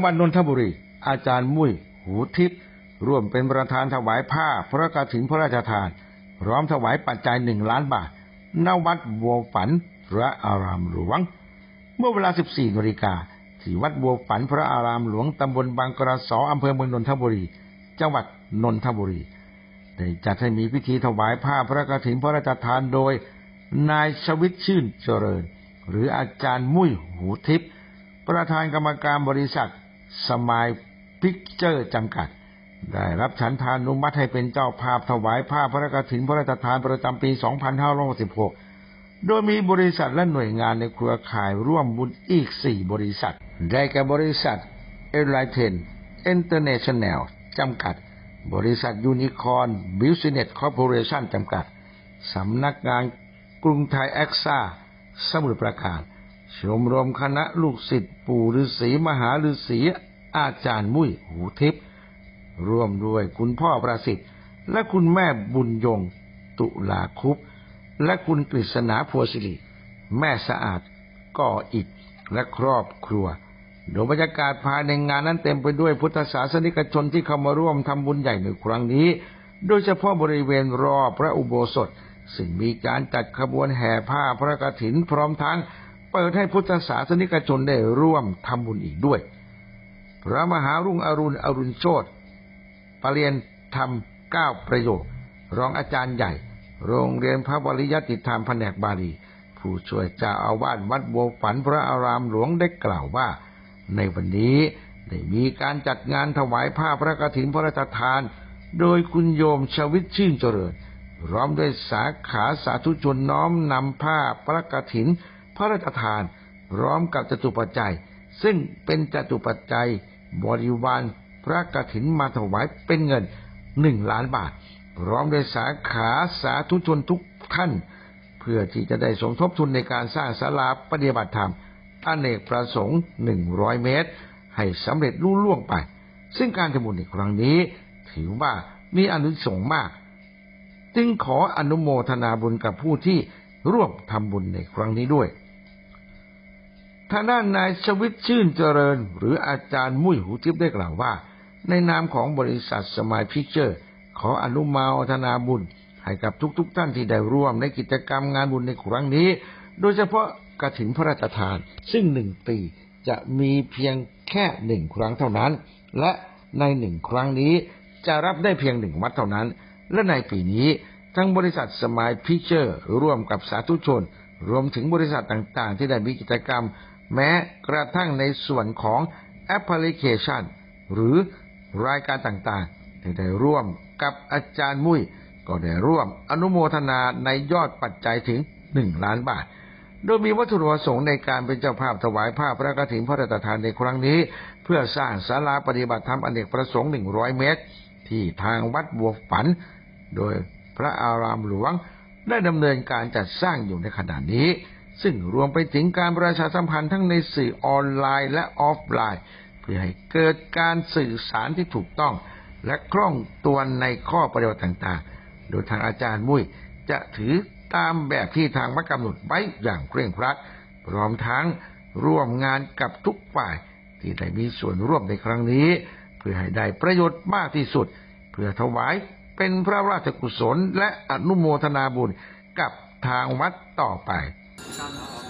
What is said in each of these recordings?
ังหวัดนนทบุรี อาจารย์มุ้ยหูทิพย์ร่วมเป็นประธานถวายผ้าพระกฐินพระราชทาน พร้อมถวายปัจจัยหนึ่งล้านบาทณวัดบัวฝันพระอารามหลวง เมื่อเวลา 14นาฬิกาที่วัดบัวฝันพระอารามหลวงตำบลบางกระสออำเภอเมืองนนทบุรี จังหวัดนนทบุรีได้จัดให้มีพิธีถวายผ้าพระกฐินพระราชทานโดย นายชวิตชื่นเจริญ หรืออาจารย์มุ้ยหูทิพย์ประธานกรรมการบริษัท สมายพิกเจอร์จำกัด ได้รับฉันทานุมัติให้เป็นเจ้าภาพถวายผ้าพระกฐินพระราชทานประจำปี 2566 โดยมีบริษัทและหน่วยงานในเครือข่ายร่วมบุญอีก 4 บริษัท ได้แก่บริษัทเอไลเทนเอินเตอร์เนชั่นแนลจำกัด บริษัทยูนิคอนบิวสิเนตคอร์ปอเรชั่นจำกัด สำนักงานกรุงไทยแอคซ่า สมุทรปราการ ชมรมคณะลูกศิษย์ปู่ฤาษีมหาฤาษีอาจารย์มุ้ยหูทิพย์ร่วมด้วยคุณพ่อประสิทธิ์ และคุณแม่บุญยง ตุลาคุปและคุณกฤษณาพัวศิริแม่สะอาดก่ออิฐและครอบครัว โดยบรรยากาศภายในงานนั้นเต็มไปด้วยพุทธศาสนิกชนที่เข้ามาร่วมทำบุญใหญ่ในครั้งนี้ โดยเฉพาะบริเวณรอบพระอุโบสถ ซึ่งมีการจัดขบวนแห่ผ้าพระกฐินพร้อมทั้ง เปิดให้พุทธศาสนิกชนได้ร่วมทำบุญอีกด้วย พระมหารุ่งอรุณอรุณโชตปรริญญาธรรมเก้าประโยค รองอาจารย์ใหญ่ โรงเรียนพระบริยติธรรมแผนกบาลี ผู้ช่วยเจ้าอาวาสวัดบัวฝันพระอารามหลวงได้กล่าวว่า ในวันนี้ได้มีการจัดงานถวายผ้าพระกฐินพระราชทาน โดยคุณโยมชวิตชื่นเจริญพร้อมด้วยสาขาสาธุชนน้อมนำผ้าพระกฐิน ระราชทานพร้อมกับจตุปัจจัย ซึ่งเป็นจตุปัจจัยบริวารพระกฐินมาถวายเป็นเงินหนึ่งล้านบาทพร้อมด้วยสาขาสาธุชนทุกท่าน เพื่อที่จะได้สมทบทุนในการสร้างศาลาปฏิบัติธรรมอเนกประสงค์หนึ่งร้อยเมตร ให้สำเร็จรุ่ล่วงไป ซึ่งการทำบุญในครั้งนี้ ถือว่ามีอนุสงส์มาก จึงขออนุโมทนาบุญกับผู้ที่ร่วมทำบุญในครั้งนี้ด้วย ทางด้านนายชวิตชื่นเจริญ หรืออาจารย์มุ้ยหูทิพย์ได้กล่าวว่า ในนามของบริษัทสมายพิเจอร์ ขออนุโมทนาบุญ ให้กับทุกๆทท่านที่ได้ร่วมในกิจกรรมงานบุญในครั้งนี้ โดยเฉพาะกฐินพระราชทาน ซึ่งหนึ่งปีจะมีเพียงแค่หนึ่งครั้งเท่านั้น และในหนึ่งครั้งนี้จะรับได้เพียงหนึ่งวัดเท่านั้น และในปีนี้ทั้งบริษัทสมายพิเชอร์ ร่วมกับสาธุชน รวมถึงบริษัทต่างๆ ที่ได้มีกิจกรรม แม้กระทั่งในส่วนของแอปพลิเคชัน หรือรายการต่างๆที่ได้ร่วมกับอาจารย์มุ้ยก็ได้ร่วมอนุโมทนาในยอดปัจจัยถึง 1 ล้านบาท โดยมีวัตถุประสงค์ในการเป็นเจ้าภาพถวายผ้าพระกฐินพระราชทานในครั้งนี้ เพื่อสร้างศาลาปฏิบัติธรรมอเนกประสงค์ 100 เมตร ที่ทางวัดบัวฝัน โดยพระอารามหลวงได้ดำเนินการจัดสร้างอยู่ในขณะนี้ ซึ่งรวมไปถึงการประชาสัมพันธ์ทั้งในสื่อออนไลน์และออฟไลน์ เพื่อให้เกิดการสื่อสารที่ถูกต้อง และคล่องตัวในข้อปฏิบัติต่างๆ โดยทางอาจารย์มุ้ยจะถือตามแบบที่ทางวัดกำหนดไว้อย่างเคร่งครัด พร้อมทั้งร่วมงานกับทุกฝ่ายที่ได้มีส่วนร่วมในครั้งนี้ เพื่อให้ได้ประโยชน์มากที่สุด เพื่อถวายเป็นพระราชกุศลและอนุโมทนาบุญกับทางวัดต่อไป นะ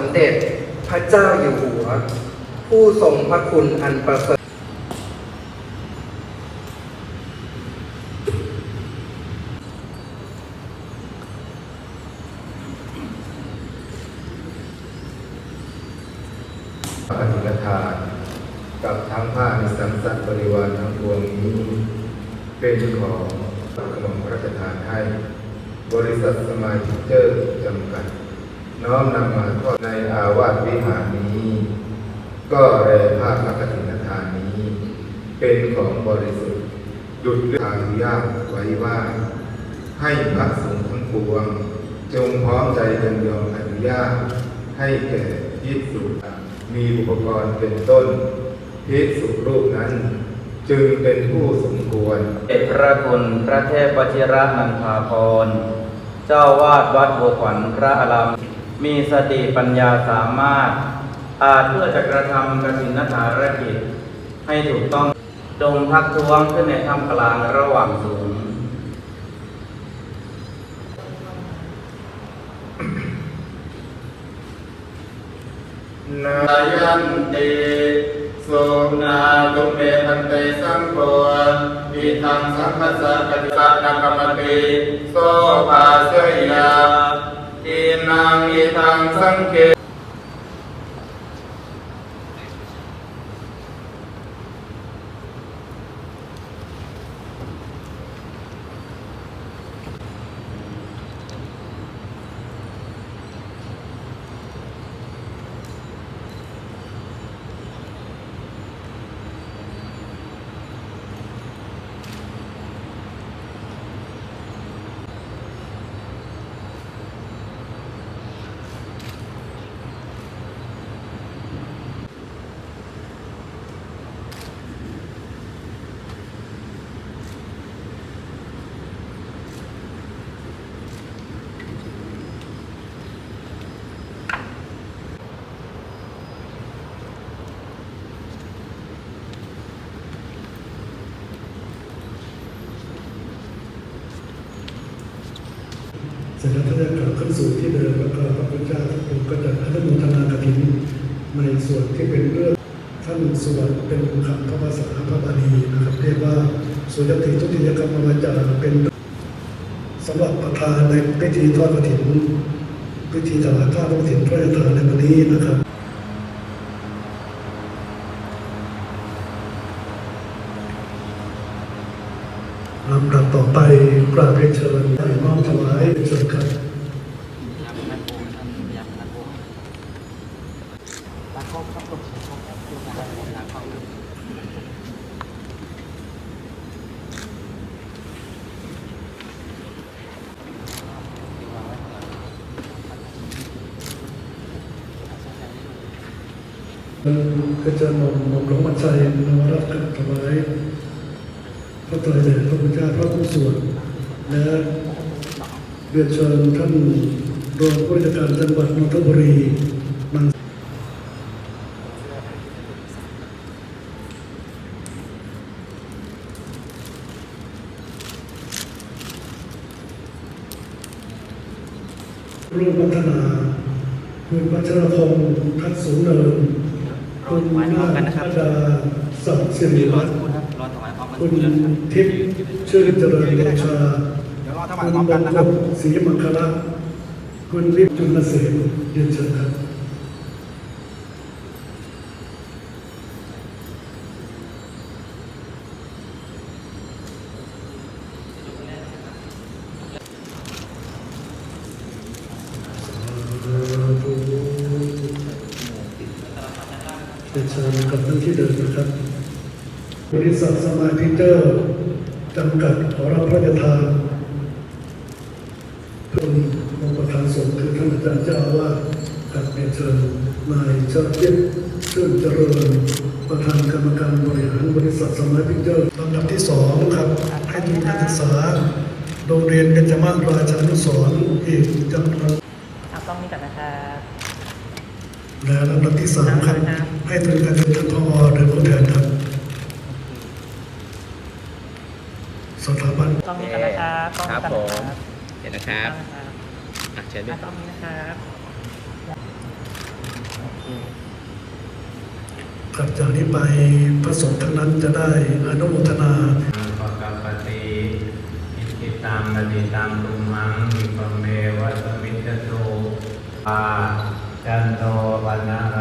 มเด็จพระเจ้าอยู่หัว ผู้ทรงพระคุณอันประเสริฐพระธิกทานกับทั้งผ้าในสังสัตบริวารทั้งปวงนี้ เป็นของกระหม่อมราชทานให้ บริษัทสมาชิกเจอร์จำกัด น้อมนำมาทอดในอาวาสวิหารนี้ ก็แรภาคพระกฐินทานนี้ เป็นของบริสุทธิ์ดุจทางอนุญาตไว้ว่า ให้พระสงฆ์ทั้งปวง จงพร้อมใจกันยอมอนุญาต ให้แก่พิสุมีอุปกรณ์เป็นต้นพิสุรูปนั้น จึงเป็นผู้สมควรเดชพระคุณพระเทพวชิระนันทาพร เจ้าวาดวัดบัวขวัญพระอาราม มีสติปัญญาสามารถ อาจเพื่อจะกระทำกฐินธารกิจ ให้ถูกต้องจงทักท้วงขึ้นในท่ามกลางระหว่างสูงนายันติโสนาตุเมพันเตสังโฆวิทังสังฆสะปฏิสันกรรมติโสภาเสยา อินังอิทังสังเก จแล้วท่านจะกลับขึ้นสู่ที่เดิมแล้วก็พระพุทธเจ้ากองค์ก็จะอนุโมทนากฐินในส่วนที่เป็นเรื่องท่านสวดเป็นคำพระภาษาพระบาลีนะครับเรียกว่าสุยติทุติยกรรมวาจาเป็นสำหรับประธานในพิธีทอดกระถินพิธีถวายข้าวกฐินพระราชทานในวันนี้นะครับ ลำดับต่อไปกราบเรียนเชิญได้น้อมถวายเชิญครับก็จะนำนำหลวงมัชัยนวรัตน์กับถวาย พระไตรแด่พระพุทธเจ้าพระผู้สวดและเรียนเชิญท่านรองผู้ราชการจังหวัดนนทบุรีมาร่วมพัฒนาคุณวัชรพงศ์ทัศน์สูงเนินคุณนาฏพัดาสัตย์สิริวัฒน์ คุณทิพย์ชื่อเจริญโลชาคุณมงคลศรีมังคละคุณวิปจุลเสนเรียนเชิญครับ เป็นชิญกับท่านที่เดินนะครับ บริษัทสมายพิเตอร์จำกัดขอรับพระราชทานเพื่อนองค์ประธานสงฆ์คือท่านอาจารย์เจ้าอาว่าสกับเป็นเชิญนายเชิดเย็นชื่นเจริญ ประธานกรรมการบริหารบริษัทสมายพิเตอร์ลำดับที่สองครับให้ทุนการศึกษาโรงเรียนเบญจมาศราชานุสรณ์อีกจำนวนเอากล้องนี้ก่อนนะครับและลำดับที่สามครับให้ทุนการศึกษาพอโดยผู้แทนครับ สถาบันกล้องนี้ก่อนนะครับกล้องนี้ก่อนครับผมนะครับเดี๋ยวนะครับกล้องนะครับอะเชิญด้วอะยกล้องนี้นะครับโอเคครับจากนี้ไปพระสงฆ์ทั้งนั้นจะได้อนุโมทนาปะกปติอิทิตังปฏิตังตุมังวิปเมวัสมิจโตอาจันโทปนะร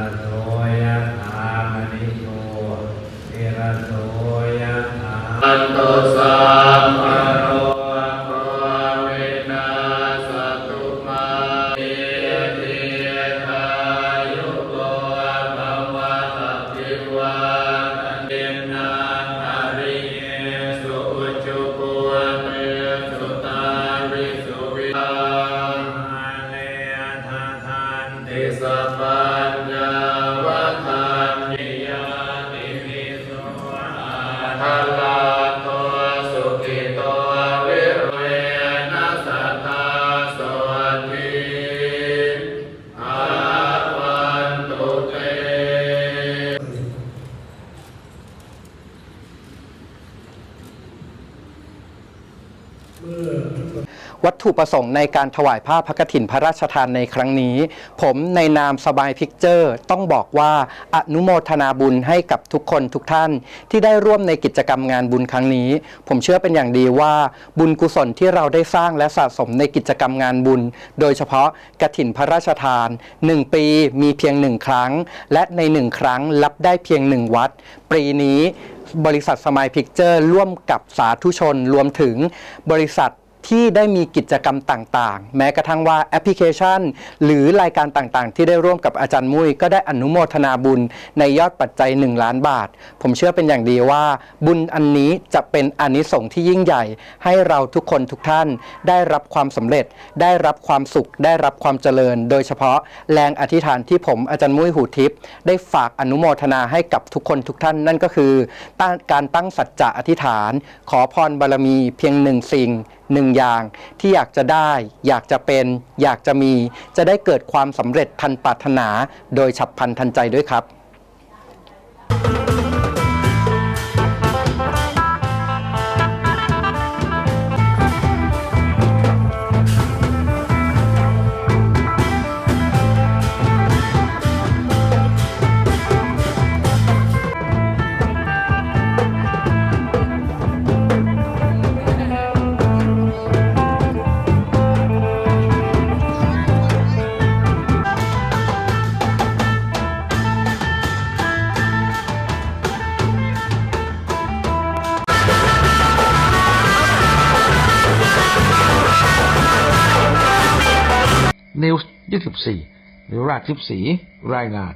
เมื่อท่านประ วัตถุประสงค์ในการถวายผ้าพระกฐินพระราชทานในครั้งนี้ ผมในนามสบายพิกเจอร์ ต้องบอกว่าอนุโมทนาบุญให้กับทุกคนทุกท่าน ที่ได้ร่วมในกิจกรรมงานบุญครั้งนี้ ผมเชื่อเป็นอย่างดีว่าบุญกุศลที่เราได้สร้างและสะสมในกิจกรรมงานบุญ โดยเฉพาะกฐินพระราชทาน 1 ปีมีเพียงหนึ่งครั้ง และในหนึ่งครั้งรับได้เพียงหนึ่งวัด ปีนี้บริษัทสมายพิกเจอร์ร่วมกับสาธุชนรวมถึงบริษัท ที่ได้มีกิจกรรมต่างๆ แม้กระทั่งว่าแอปพลิเคชัน หรือรายการต่างๆ ที่ได้ร่วมกับอาจารย์มุ้ยก็ได้อนุโมทนาบุญในยอดปัจจัย 1 ล้านบาท ผมเชื่อเป็นอย่างดีว่า บุญอันนี้จะเป็นอนิสงส์ที่ยิ่งใหญ่ ให้เราทุกคนทุกท่าน ได้รับความสำเร็จ ได้รับความสุข ได้รับความเจริญ โดยเฉพาะแรงอธิษฐานที่ผมอาจารย์มุ้ยหูทิพย์ได้ฝากอนุโมทนาให้กับทุกคนทุกท่านนั่นก็คือการตั้งสัจจะอธิษฐาน ขอพรบารมีเพียงหนึ่งสิ่ง หนึ่งอย่างที่อยากจะได้ อยากจะเป็น อยากจะมี จะได้เกิดความสำเร็จทันปรารถนา โดยฉับพลันทันใจด้วยครับ 24หรือราชทิพสีรายงาน